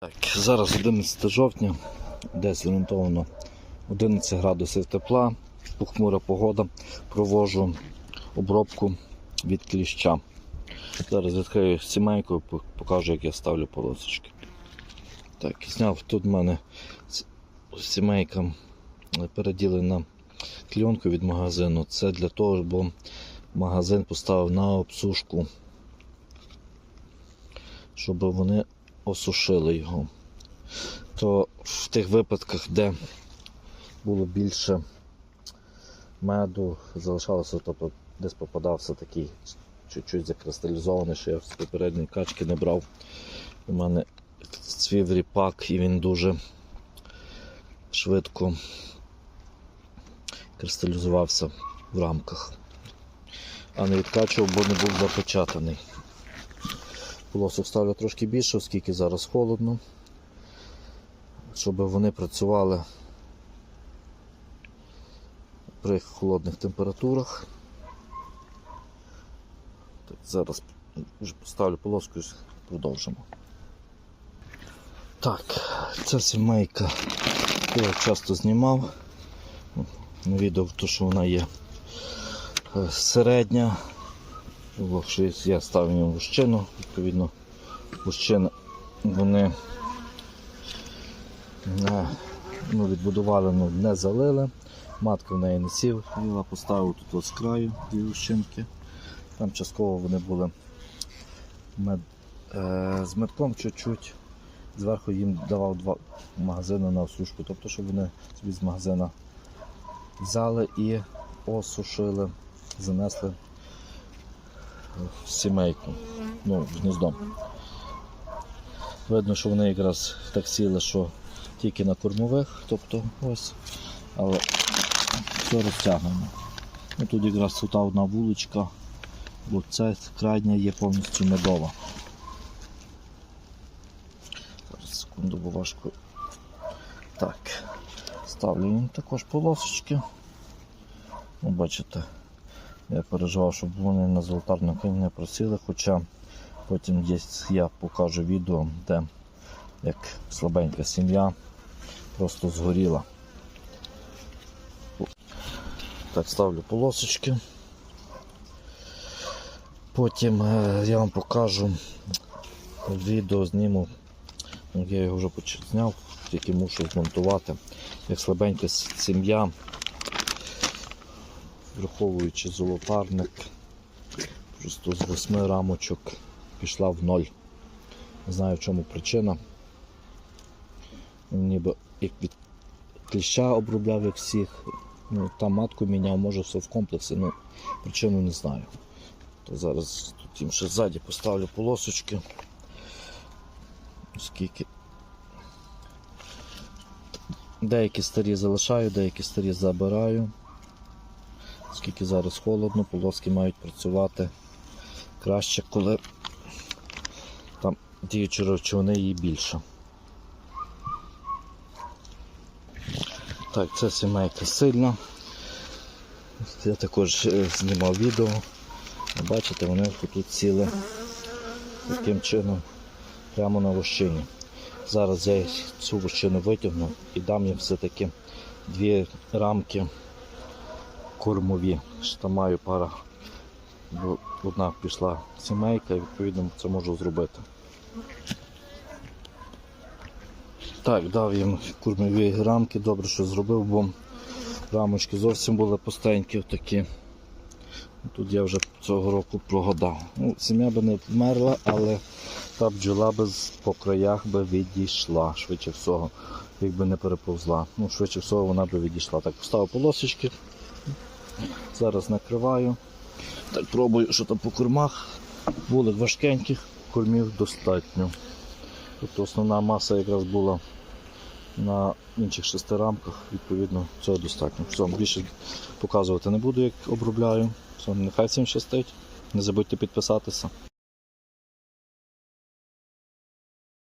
Так, зараз 11 жовтня, десь орієнтовно 11 градусів тепла, похмура погода. Провожу обробку від кліща. Зараз відкрию сімейку і покажу, як я ставлю полосочки. Так, зняв тут в мене сімейка переділена кльонку від магазину. Це для того, бо магазин поставив на обсушку, щоб вони осушили його. То в тих випадках, де було більше меду, залишалося, тобто десь попадався такий чуть-чуть закристалізований, що я з попередньої качки не брав. У мене цвів ріпак і він дуже швидко кристалізувався в рамках. А не відкачував, бо не був запечатаний. Полосок ставлю трошки більше, оскільки зараз холодно, щоб вони працювали при холодних температурах. Так, зараз вже поставлю полоску і продовжимо. Так, ця сімейка я часто знімав. Відео, то, що вона є е, середня. Я ставив їм вущину, відповідно, вущини вони не, ну, відбудували, ну, не залили. Матка в неї не сів, я поставив тут от з краю дві вущинки. Там частково вони були мед, е, з медком чуть-чуть. Зверху їм давав два магазини на осушку, тобто, щоб вони собі з магазина взяли і осушили, занесли в сімейку, ну, в гніздо. Видно, що вони якраз так сіли, що тільки на кормових, тобто ось, але все розтягнено. Ну, тут якраз тут одна вуличка, бо ця крайня є повністю медова. Зараз секунду, бо важко. Так, ставлю їм також полосочки. Ну, бачите, я переживав, щоб вони на золотарну кінь не просили, хоча потім є, я покажу відео, де як слабенька сім'я просто згоріла. Так, ставлю полосочки. Потім е, я вам покажу відео зніму. Ну, Я його вже зняв, тільки мушу змонтувати. Як слабенька сім'я, враховуючи золотарник, просто з восьми рамочок пішла в ноль. Не знаю в чому причина. Ніби як від кліща обробляв як всіх. Ну, там матку міняв, може все в комплексі, ну причину не знаю. То зараз тут їм ще ззаді поставлю полосочки. Оскільки деякі старі залишаю, деякі старі забираю. Оскільки зараз холодно, полоски мають працювати краще, коли там діючі речовини її більше. Так, ця сімейка сильна. Я також е, знімав відео. Бачите, вони тут сіли таким чином прямо на вощині. Зараз я цю вощину витягну і дам їм все-таки дві рамки кормові. Що маю пара. бо Одна пішла сімейка, і відповідно це можу зробити. Так, дав їм кормові рамки, добре, що зробив, бо рамочки зовсім були пустенькі такі. Тут я вже цього року прогадав. Ну, сім'я би не вмерла, але та бджола би по краях би відійшла, швидше всього, якби не переповзла. Ну, швидше всього вона би відійшла. Так, поставив полосочки. Зараз накриваю. Так, пробую, що там по кормах. Вулик важкеньких, кормів достатньо. Тобто основна маса якраз була на інших шести рамках, відповідно, цього достатньо. Все, більше показувати не буду, як обробляю. Все, нехай всім щастить. Не забудьте підписатися.